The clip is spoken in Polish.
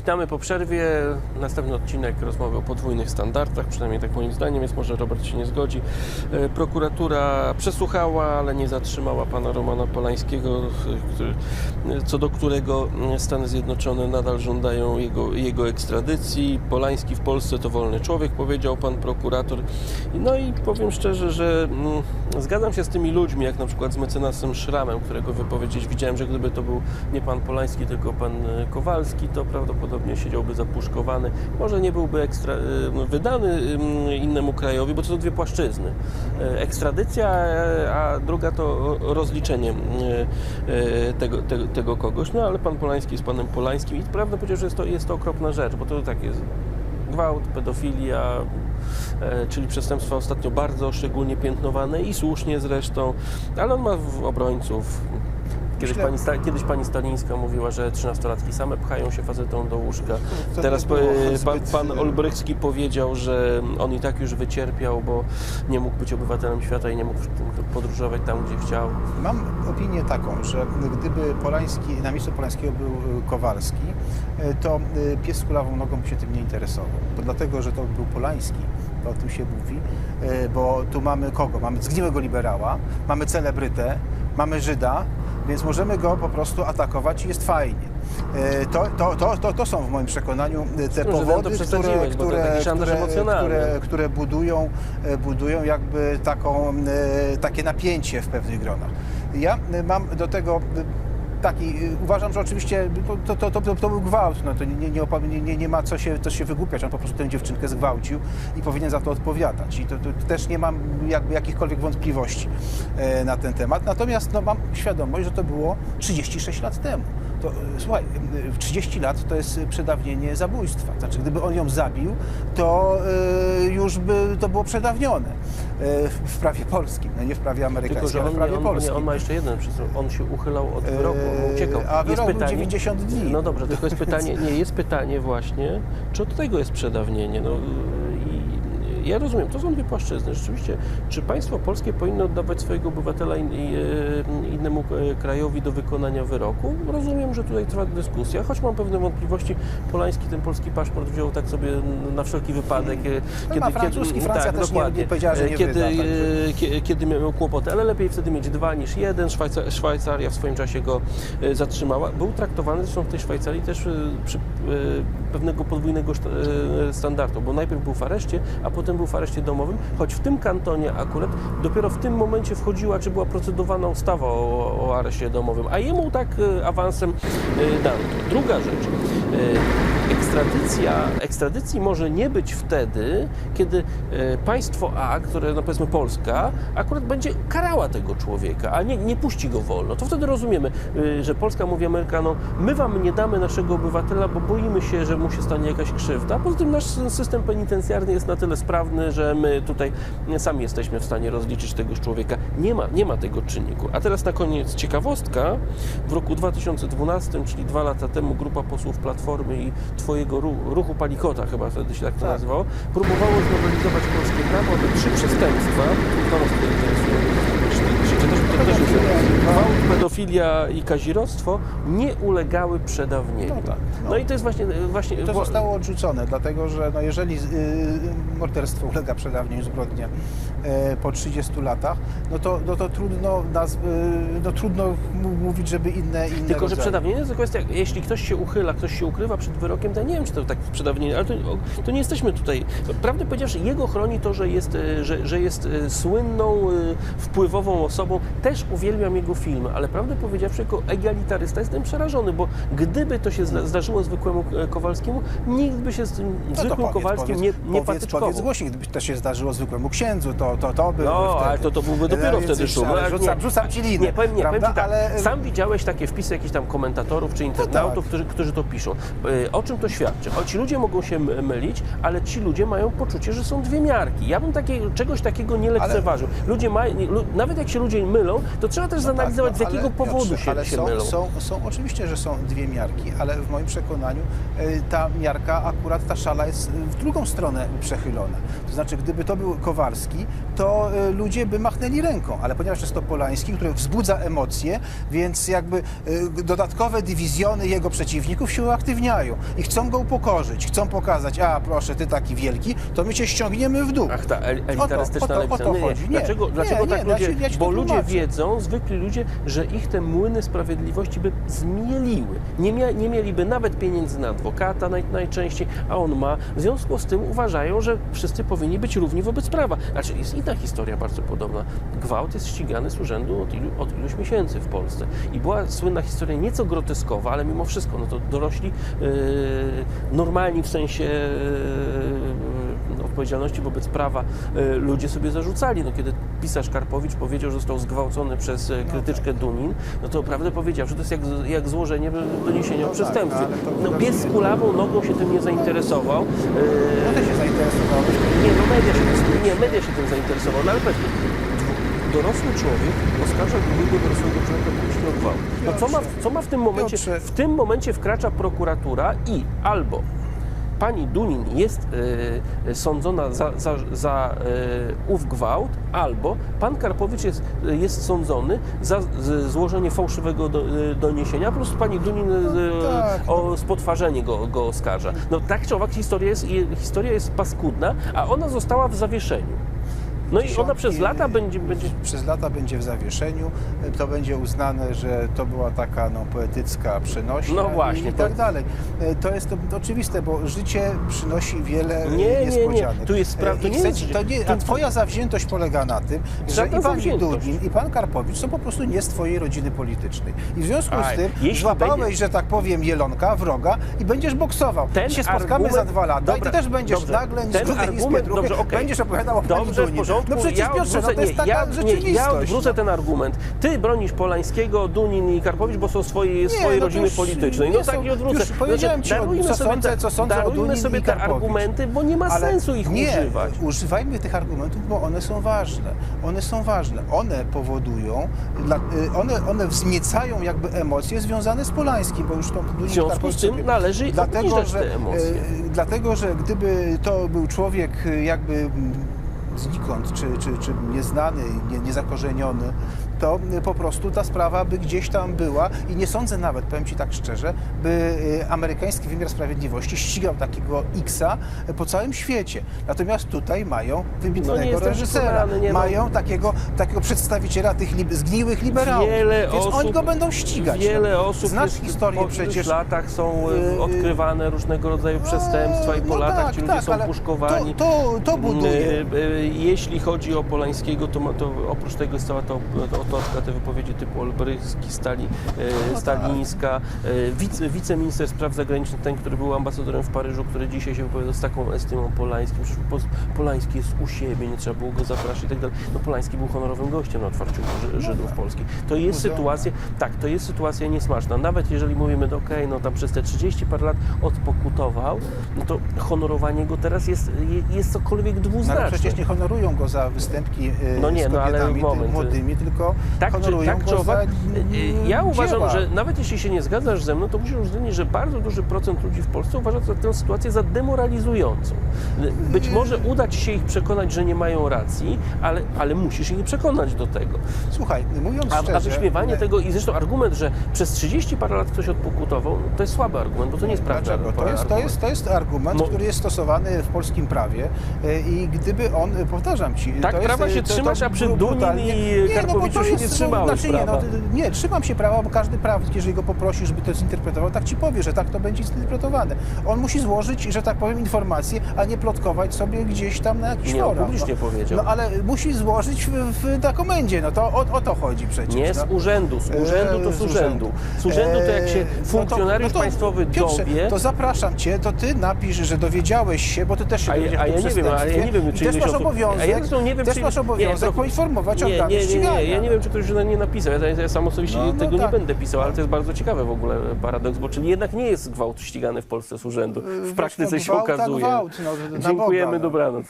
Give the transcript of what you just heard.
Witamy po przerwie. Następny odcinek rozmowy o podwójnych standardach, przynajmniej tak moim zdaniem jest, może Robert się nie zgodzi. E, Prokuratura przesłuchała, ale nie zatrzymała pana Romana Polańskiego, e, który, co do którego e, Stany Zjednoczone nadal żądają jego, jego ekstradycji. Polański w Polsce to wolny człowiek, powiedział pan prokurator. No i powiem szczerze, że mm, zgadzam się z tymi ludźmi, jak na przykład z mecenasem Szramem, którego wypowiedzieć widziałem, że gdyby to był nie pan Polański, tylko pan e, Kowalski, to prawdopodobnie siedziałby zapuszkowany. Może nie byłby ekstra, e, wydany mm, innemu krajowi, bo to są dwie płaszczyzny. E, Ekstradycja, a druga to rozliczenie tego, tego, tego kogoś. No ale pan Polański jest panem Polańskim i prawdę powiedzieć, że jest to, jest to okropna rzecz, bo to tak jest gwałt, pedofilia, czyli przestępstwa ostatnio bardzo szczególnie piętnowane i słusznie zresztą, ale on ma obrońców. Kiedyś, pani, Sta- kiedyś pani Stalińska mówiła, że trzynastolatki same pchają się facetom do łóżka. Teraz było pan, pan Olbrychski powiedział, że on i tak już wycierpiał, bo nie mógł być obywatelem świata i nie mógł podróżować tam, gdzie chciał. Mam opinię taką, że gdyby Polański, na miejscu Polańskiego był y, Kowalski, y, to pies z kulawą nogą by się tym nie interesował. To dlatego, że to był Polański, to o tym się mówi, bo tu mamy kogo? Mamy zgniłego liberała, mamy celebrytę, mamy Żyda, więc możemy go po prostu atakować i jest fajnie. Y, To, to, to, to, to są w moim przekonaniu y, te powody, które, które, które, które budują, e, budują jakby taką, e, takie napięcie w pewnych gronach. Ja e, mam do tego e, taki, e, uważam, że oczywiście to, to, to, to, to był gwałt, no to nie, nie, nie, nie, ma co się, co się wygłupiać, on po prostu tę dziewczynkę zgwałcił i powinien za to odpowiadać i to, to też nie mam jakby jakichkolwiek wątpliwości e, na ten temat, natomiast no, mam świadomość, że to było 36 lat temu. To, e, słuchaj, e, 30 lat to jest przedawnienie zabójstwa. Znaczy, gdyby on ją zabił, to e, już by to było przedawnione e, w, prawie polskim, no nie w prawie Tylko, amerykańskim, że ale w prawie on, polskim. nie, on ma jeszcze jeden przysług. On się uchylał od wyroku, on uciekał. A wyrok był 90 dni. No dobrze, tylko jest pytanie, nie, jest pytanie właśnie, czy od tego jest przedawnienie. No, ja rozumiem, to są dwie płaszczyzny. Rzeczywiście, czy państwo polskie powinno oddawać swojego obywatela in, e, innemu e, krajowi do wykonania wyroku? Rozumiem, że tutaj trwa dyskusja, choć mam pewne wątpliwości. Polański ten polski paszport wziął tak sobie na wszelki wypadek. e, No ma francuski, Francja też nie- nie że nie kiedy, wyda, kiedy miał kłopoty, ale lepiej wtedy mieć dwa niż jeden. Szwajca- Szwajcaria w swoim czasie go zatrzymała. Był traktowany zresztą w tej Szwajcarii też przy pewnego podwójnego standardu, bo najpierw był w areszcie, a potem był w areszcie domowym, choć w tym kantonie akurat dopiero w tym momencie wchodziła, czy była procedowana ustawa o, o areszcie domowym, a jemu tak e, awansem e, dano. Druga rzecz. Ekstradycja, ekstradycji może nie być wtedy, kiedy e, państwo A, które no powiedzmy Polska, akurat będzie karała tego człowieka, a nie, nie puści go wolno. To wtedy rozumiemy, e, że Polska mówi Amerykanom, my wam nie damy naszego obywatela, bo boimy się, że mu się stanie jakaś krzywda. Poza tym nasz system penitencjarny jest na tyle sprawny, że my tutaj sami jesteśmy w stanie rozliczyć tegoż człowieka. Nie ma, nie ma tego czynniku. A teraz na koniec ciekawostka. W roku 2012, czyli dwa lata temu, grupa posłów Platformy i Twojego ru- ruchu Palikota, chyba wtedy się tak to Tak. nazywało, próbowało znowelizować polskie prawo, aby trzy przestępstwa, to nas interesuje, czy- czy- czy też- gwałt, pedofilia i kazirodztwo, nie ulegały przedawnieniu. No tak, no. No i to jest właśnie... właśnie To zostało odrzucone, dlatego że no jeżeli y, morderstwo ulega przedawnieniu zbrodnia y, po 30 latach, no to, no to trudno, naz, y, no trudno mówić, żeby inne, inne Tylko, że rodzaje. przedawnienie to jest kwestia, jeśli ktoś się uchyla, ktoś się ukrywa przed wyrokiem, to ja nie wiem, czy to tak przedawnienie, ale to, to nie jesteśmy tutaj. Prawdę powiedziawszy, jego chroni to, że jest, e, że, że jest e, słynną, e, wpływową osobą. Też uwielbiam jego filmy, ale prawdę powiedziawszy, jako egalitarysta jestem przerażony, bo gdyby to się zda- zdarzyło zwykłemu e, Kowalskiemu, nikt by się z tym No zwykłym powiedz, Kowalskim powiedz, nie, nie powiedz, powiedz głośniej, gdyby to się zdarzyło zwykłemu księdzu, to, to, to by No, wtedy. ale to, to byłby dopiero Ale wtedy szum. ale Ale Rzucam, rzucam ci linę, Nie, powiem, nie, powiem ci tak. ale No Sam widziałeś takie wpisy jakichś tam komentatorów czy internautów, tak. którzy, którzy to piszą. E, O czym to świadczy? O, ci ludzie mogą się mylić, ale ci ludzie mają poczucie, że są dwie miarki. Ja bym takie, czegoś takiego nie lekceważył. Ludzie mają, nawet jak się ludzie mylą, mylą, to trzeba też zanalizować, z Tak, no, jakiego ale, powodu się, ale się są, mylą. Są, są, oczywiście, że są dwie miarki, ale w moim przekonaniu e, ta miarka, akurat ta szala jest w drugą stronę przechylona. To znaczy, gdyby to był Kowalski, to e, ludzie by machnęli ręką, ale ponieważ jest to Polański, który wzbudza emocje, więc jakby e, dodatkowe dywizjony jego przeciwników się uaktywniają i chcą go upokorzyć, chcą pokazać, a proszę, ty taki wielki, to my cię ściągniemy w dół. Ach, ta el- O to- elitarystyczna o to- o to Nie, nie. chodzi. Nie, Dlaczego, nie, dlaczego nie, tak ja ludzie? ci- ja ci Bo ludzie tłumaczę. Zwykli ludzie, że ich te młyny sprawiedliwości by zmieliły. Nie, mia, nie mieliby nawet pieniędzy na adwokata naj, najczęściej, a on ma. W związku z tym uważają, że wszyscy powinni być równi wobec prawa. Znaczy jest inna historia bardzo podobna. Gwałt jest ścigany z urzędu od, ilu, od iluś miesięcy w Polsce. I była słynna historia nieco groteskowa, ale mimo wszystko, no to dorośli yy, normalni w sensie yy, odpowiedzialności wobec prawa yy, ludzie sobie zarzucali. No, kiedy pisarz Karpowicz powiedział, że został zgwałcony przez e, krytyczkę Dunin, no to prawdę powiedział, że to jest jak, jak złożenie doniesienia o No tak, przestępstwie. No, pies z kulawą nogą się tym nie zainteresował. Yy, No ty się zainteresowałeś. nie, no media się, nie, media się tym zainteresowały, no ale dwu- dorosły człowiek oskarża drugiego dorosłego człowieka publicznie o gwałt. No co ma, co ma w tym momencie? W tym momencie wkracza prokuratura i albo pani Dunin jest e, sądzona za, za, za e, ów gwałt, albo pan Karpowicz jest, jest sądzony za z, złożenie fałszywego do, doniesienia, po prostu pani Dunin e, tak, o spotwarzenie go, go oskarża. No tak czy owak historia jest, je- historia jest paskudna, a ona została w zawieszeniu. No i ona przez lata będzie, będzie Przez lata będzie w zawieszeniu, to będzie uznane, że to była taka no, poetycka przenośnia No właśnie, i, i to- tak dalej. E, To jest to oczywiste, bo życie przynosi wiele Nie, nie, nie. niespodzianek. Tu jest spra- to E, i nie chcecie- jest- to nie, A twoja zawziętość polega na tym, że i pani zawziętość. Dudin, i pan Karpowicz są po prostu nie z twojej rodziny politycznej. I w związku Aj, z tym jeśli złapałeś, będzie- że tak powiem, jelonka, wroga i będziesz boksował. Ten I się spotkamy argument- za dwa lata i Dobra, ty też będziesz dobrze. nagle z Ten argument- izby drugiej, dobrze, okej. będziesz opowiadał o pani Dobrze, Dunin. Porządku. No przecież ja Piotrze, no odwrócę, to jest taka ja, rzeczywistość. ja odwrócę no. ten argument. Ty bronisz Polańskiego, Dunin i Karpowicz, bo są swojej, Nie, swojej no to rodziny politycznej. nie No tak nie odwrócę. już powiedziałem ci o- co sobie sądzę, co sądzę o darujmy Dunin sobie i te argumenty, bo nie ma Ale sensu ich nie, używać. używajmy tych argumentów, bo one są ważne. One są ważne. One powodują, dla, y, one, one wzniecają jakby emocje związane z Polańskim, bo już tą Dunin W związku z tym należy dlatego, że, te emocje. y, dlatego, że gdyby to był człowiek y, jakby mm, znikąd, czy, czy, czy nieznany, nie, niezakorzeniony, to y, po prostu ta sprawa by gdzieś tam była i nie sądzę nawet, powiem Ci tak szczerze, by y, amerykański wymiar sprawiedliwości ścigał takiego X-a po całym świecie. Natomiast tutaj mają No wybitnego jestem reżysera, przekonany, no. mają takiego, takiego przedstawiciela tych lib- zgniłych liberałów, Wiele więc osób, oni go będą ścigać. Wiele no. osób Znasz jest, historię po przecież. latach są Yy, odkrywane różnego rodzaju przestępstwa i po No latach tak, ci ludzie tak, są puszkowani. To, to, to buduje. Jeśli chodzi o Polańskiego, to, to oprócz tego jest cała ta op- te wypowiedzi typu Olbrychski, Stali, e, No Stalińska, e, wice, wiceminister spraw zagranicznych, ten, który był ambasadorem w Paryżu, który dzisiaj się wypowiada z taką estymą Polańskim. Przecież po- Polański jest u siebie, nie trzeba było go zapraszać i tak dalej. No Polański był honorowym gościem na otwarciu Ży- Żydów tak. Polskich. To jest sytuacja, tak, to jest sytuacja niesmaczna. Nawet jeżeli mówimy, no okej, no tam przez te 30 parę lat odpokutował, no to honorowanie go teraz jest, je- jest cokolwiek No, dwuznaczne. ale przecież nie honorują go za występki y, No nie, z no ale kobietami moment. młodymi, tylko tak czy, tak czy owak, y, y, ja uważam, dzieła. że nawet jeśli się nie zgadzasz ze mną, to musisz uwzględnić, że bardzo duży procent ludzi w Polsce uważa tę- sytuację za demoralizującą. Być może uda ci się ich przekonać, że nie mają racji, ale, ale musisz ich przekonać do tego. Słuchaj, mówiąc A, szczerze... a wyśmiewanie nie, tego i zresztą argument, że przez 30 parę lat ktoś odpokutował, no to jest słaby argument, bo to nie jest prawda. Dlaczego? To jest, to, jest, to jest argument, No. który jest stosowany w polskim prawie y, i gdyby on, powtarzam Ci... Tak, to prawa się to, trzymasz, a przy Dunin i no Karpowiczu to się nie no, trzymałeś znaczy, nie, prawa. no, nie, trzymam się prawa, bo każdy prawnik, jeżeli go poprosisz, żeby to zinterpretował, tak Ci powie, że tak to będzie zinterpretowane. On musi złożyć, że tak powiem, informacje, a nie plotkować sobie gdzieś tam na jakiś Nie, on forach. publicznie no. powiedział. No ale musi złożyć w, w, na komendzie, no to o, o to chodzi przecież. Nie z no. urzędu, z urzędu to Eee, z urzędu. Z urzędu to jak się Eee, no to- funkcjonariusz no to, państwowy Piotrze, dowie, to zapraszam Cię, to Ty napisz, że dowiedziałeś się, bo Ty też się A dowiedziałeś a ja nie wiem, a ja nie wiem, czy też masz obowiązek, a ja nie wiem, też czy- masz nie, obowiązek to- poinformować nie, organy nie, nie, nie, ja nie wiem, czy ktoś już nie napisał. Ja, ja sam osobiście No, no tego tak. nie będę pisał, ale to jest bardzo ciekawe w ogóle paradoks, bo czyli jednak nie jest gwałt ścigany w Polsce z urzędu. W Wiesz, praktyce no, się okazuje. gwałt, no, na Dziękujemy, Boga, no. dobranoc.